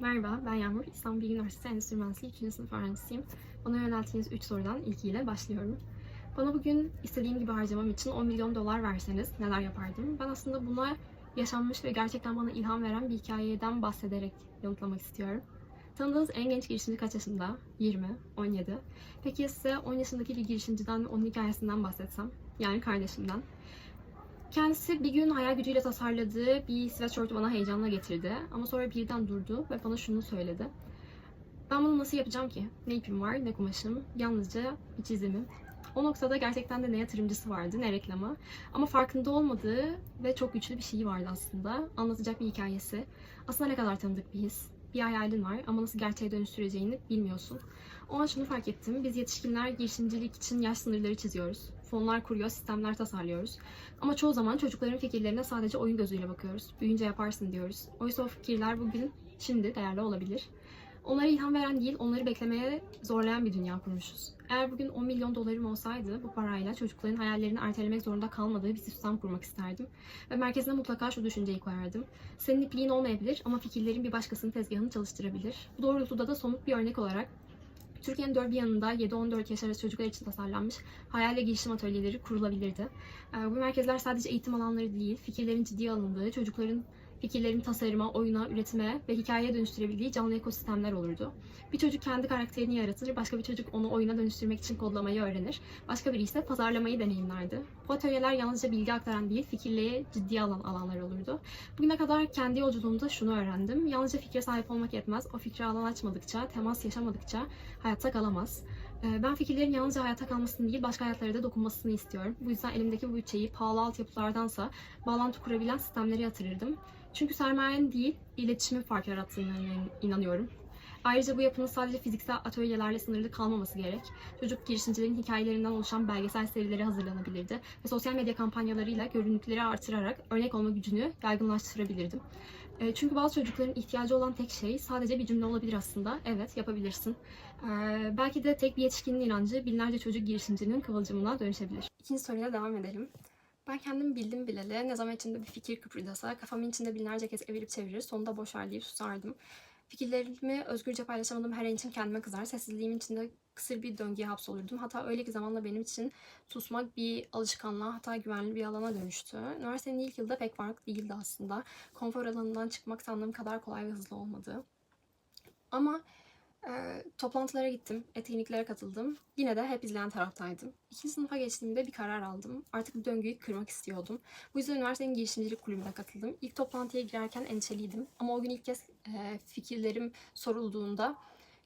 Merhaba, ben Yağmur. İstanbul Bilgi Üniversitesi Endüstri Mühendisliği 2. sınıf öğrencisiyim. Bana yönelttiğiniz 3 sorudan ilkiyle başlıyorum. Bana bugün istediğim gibi harcamam için 10 milyon dolar verseniz neler yapardım? Ben aslında buna yaşanmış ve gerçekten bana ilham veren bir hikayeden bahsederek yanıtlamak istiyorum. Tanıdığınız en genç girişimci kaç yaşında? 20, 17. Peki size 10 yaşındaki bir girişimciden ve onun hikayesinden bahsetsem? Yani kardeşimden. Kendisi bir gün hayal gücüyle tasarladığı bir sweatshirt'ü bana heyecanla getirdi. Ama sonra birden durdu ve bana şunu söyledi. Ben bunu nasıl yapacağım ki? Ne ipim var, ne kumaşım, yalnızca bir çizimim. O noktada gerçekten de ne yatırımcısı vardı, ne reklamı. Ama farkında olmadığı ve çok güçlü bir şeyi vardı aslında. Anlatacak bir hikayesi. Aslında ne kadar tanıdık bir his. Bir hayalin var ama nasıl gerçeğe dönüştüreceğini bilmiyorsun. O an şunu fark ettim. Biz yetişkinler girişimcilik için yaş sınırları çiziyoruz. Fonlar kuruyor, sistemler tasarlıyoruz. Ama çoğu zaman çocukların fikirlerine sadece oyun gözüyle bakıyoruz. Büyüyünce yaparsın diyoruz. Oysa o fikirler bugün, şimdi değerli olabilir. Onlara ilham veren değil, onları beklemeye zorlayan bir dünya kurmuşuz. Eğer bugün 10 milyon dolarım olsaydı bu parayla çocukların hayallerini ertelemek zorunda kalmadığı bir sistem kurmak isterdim. Ve merkezine mutlaka şu düşünceyi koyardım. Senin ipliğin olmayabilir ama fikirlerin bir başkasının tezgahını çalıştırabilir. Bu doğrultuda da somut bir örnek olarak Türkiye'nin dört bir yanında 7-14 yaş arası çocuklar için tasarlanmış hayal ve atölyeleri kurulabilirdi. Ee, Bu merkezler sadece eğitim alanları değil, fikirlerin ciddiye alındığı, çocukların fikirlerin tasarıma, oyuna, üretime ve hikayeye dönüştürebildiği canlı ekosistemler olurdu. Bir çocuk kendi karakterini yaratır, başka bir çocuk onu oyuna dönüştürmek için kodlamayı öğrenir, başka biri ise pazarlamayı deneyimlerdi. Bu atölyeler yalnızca bilgi aktaran değil, fikirliğe ciddiye alan alanlar olurdu. Bugüne kadar kendi yolculuğumda şunu öğrendim. Yalnızca fikre sahip olmak yetmez. O fikre alan açmadıkça, temas yaşamadıkça hayatta kalamaz. Ee, Ben fikirlerin yalnızca hayatta kalmasını değil, başka hayatlara da dokunmasını istiyorum. Bu yüzden elimdeki bu bütçeyi pahalı altyapılardansa bağlantı kurabilen sistemlere yatırırdım. Çünkü sermayenin değil, iletişimin fark yarattığına inan- inanıyorum. Ayrıca bu yapının sadece fiziksel atölyelerle sınırlı kalmaması gerek. Çocuk girişimcilerin hikayelerinden oluşan belgesel serileri hazırlanabilirdi ve sosyal medya kampanyalarıyla görünürlükleri artırarak örnek olma gücünü yaygınlaştırabilirdim. E, Çünkü bazı çocukların ihtiyacı olan tek şey sadece bir cümle olabilir aslında. Evet, yapabilirsin. E, belki de tek bir yetişkinin inancı binlerce çocuk girişimcinin kıvılcımına dönüşebilir. İkinci soruyla devam edelim. Ben kendim bildim bileli ne zaman içinde bir fikir kıpırdasa kafamın içinde binlerce kez evirip çevirir sonunda boş ver deyip susardım. Fikirlerimi özgürce paylaşamadığım her an için kendime kızar. Sessizliğimin içinde kısır bir döngüye hapsolurdum. Hatta öyle ki zamanla benim için susmak bir alışkanlığa hatta güvenli bir alana dönüştü. Üniversitenin ilk yılda pek farklı değildi aslında. Konfor alanından çıkmak sandığım kadar kolay ve hızlı olmadı. Ama e, toplantılara gittim, etkinliklere katıldım. Yine de hep izleyen taraftaydım. İkinci sınıfa geçtiğimde bir karar aldım. Artık bu döngüyü kırmak istiyordum. Bu yüzden üniversitenin girişimcilik kulübüne katıldım. İlk toplantıya girerken endişeliydim. Ama o gün ilk kez e, fikirlerim sorulduğunda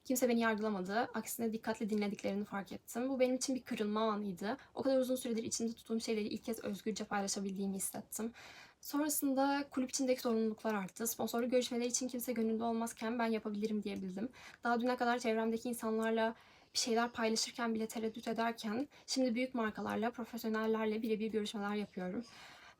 kimse beni yargılamadı. Aksine dikkatle dinlediklerini fark ettim. Bu benim için bir kırılma anıydı. O kadar uzun süredir içinde tuttuğum şeyleri ilk kez özgürce paylaşabildiğimi hissettim. Sonrasında kulüp içindeki sorumluluklar arttı. Sponsorlu görüşmeler için kimse gönüllü olmazken ben yapabilirim diyebildim. Daha düne kadar çevremdeki insanlarla bir şeyler paylaşırken bile tereddüt ederken şimdi büyük markalarla, profesyonellerle birebir görüşmeler yapıyorum.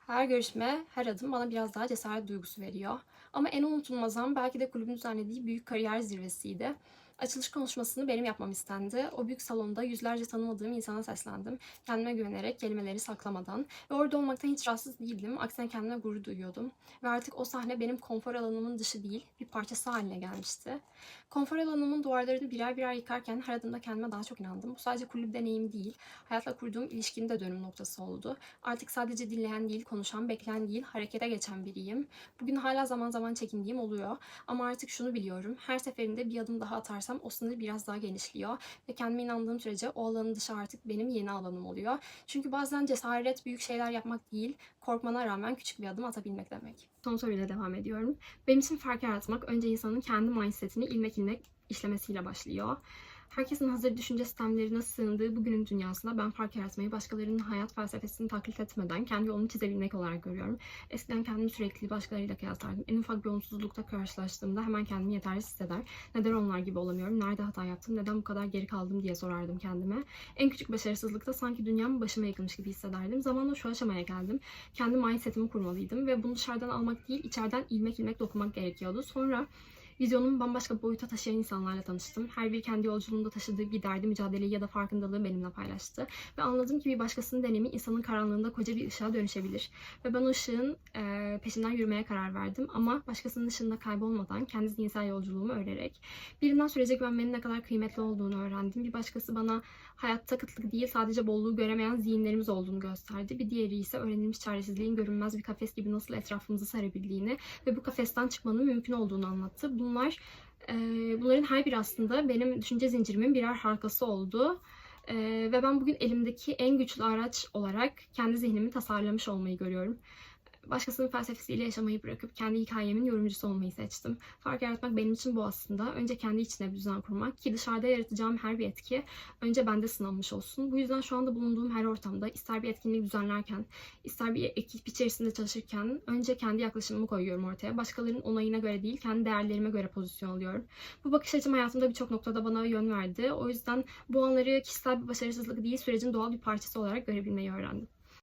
Her görüşme, her adım bana biraz daha cesaret duygusu veriyor. Ama en unutulmaz an belki de kulübün düzenlediği büyük kariyer zirvesiydi. Açılış konuşmasını benim yapmam istendi. O büyük salonda yüzlerce tanımadığım insana seslendim. Kendime güvenerek, kelimeleri saklamadan. Ve orada olmaktan hiç rahatsız değildim. Aksine kendime gurur duyuyordum. Ve artık o sahne benim konfor alanımın dışı değil, bir parçası haline gelmişti. Konfor alanımın duvarlarını birer birer yıkarken her adımda kendime daha çok inandım. Bu sadece kulüp deneyimi değil, hayatla kurduğum ilişkinin de dönüm noktası oldu. Artık sadece dinleyen değil, konuşan, bekleyen değil, harekete geçen biriyim. Bugün hala zaman zaman çekindiğim oluyor. Ama artık şunu biliyorum. Her seferinde bir adım daha atarsam o sınır biraz daha genişliyor. Ve kendime inandığım sürece o alanın dışı artık benim yeni alanım oluyor. Çünkü bazen cesaret büyük şeyler yapmak değil, korkmana rağmen küçük bir adım atabilmek demek. Son soruyla devam ediyorum. Benim için fark yaratmak önce insanın kendi mindsetini ilmek ilmek işlemesiyle başlıyor. Herkesin hazır düşünce sistemlerine sığındığı bugünün dünyasında ben fark yaratmayı başkalarının hayat felsefesini taklit etmeden kendi yolumu çizebilmek olarak görüyorum. Eskiden kendimi sürekli başkalarıyla kıyaslardım. En ufak bir olumsuzlukta karşılaştığımda hemen kendimi yetersiz hisseder. Neden onlar gibi olamıyorum? Nerede hata yaptım? Neden bu kadar geri kaldım diye sorardım kendime. En küçük başarısızlıkta sanki dünyam başıma yıkılmış gibi hissederdim. Zamanla şu aşamaya geldim. Kendi mindsetimi kurmalıydım ve bunu dışarıdan almak değil, içeriden ilmek ilmek dokumak gerekiyordu. Sonra Vizyonumu bambaşka boyuta taşıyan insanlarla tanıştım. Her biri kendi yolculuğunda taşıdığı bir derdi, mücadeleyi ya da farkındalığı benimle paylaştı. Ve anladım ki bir başkasının deneyimi insanın karanlığında koca bir ışığa dönüşebilir. Ve ben o ışığın e, peşinden yürümeye karar verdim. Ama başkasının ışığında kaybolmadan kendi zihinsel yolculuğumu örerek birinden sürece güvenmenin ne kadar kıymetli olduğunu öğrendim. Bir başkası bana hayatta kıtlık değil sadece bolluğu göremeyen zihinlerimiz olduğunu gösterdi. Bir diğeri ise öğrenilmiş çaresizliğin görünmez bir kafes gibi nasıl etrafımızı sarabildiğini ve bu kafesten çıkmanın mümkün olduğunu anlattı. Bunlar e, bunların her biri aslında benim düşünce zincirimin birer halkası oldu. E, ve ben bugün elimdeki en güçlü araç olarak kendi zihnimi tasarlamış olmayı görüyorum. Başkasının felsefesiyle yaşamayı bırakıp kendi hikayemin yorumcusu olmayı seçtim. Fark yaratmak benim için bu aslında. Önce kendi içine bir düzen kurmak ki dışarıda yaratacağım her bir etki önce bende sınanmış olsun. Bu yüzden şu anda bulunduğum her ortamda ister bir etkinlik düzenlerken, ister bir ekip içerisinde çalışırken önce kendi yaklaşımımı koyuyorum ortaya. Başkalarının onayına göre değil, kendi değerlerime göre pozisyon alıyorum. Bu bakış açım hayatımda birçok noktada bana yön verdi. O yüzden bu anları kişisel bir başarısızlık değil, sürecin doğal bir parçası olarak görebilmeyi öğrendim.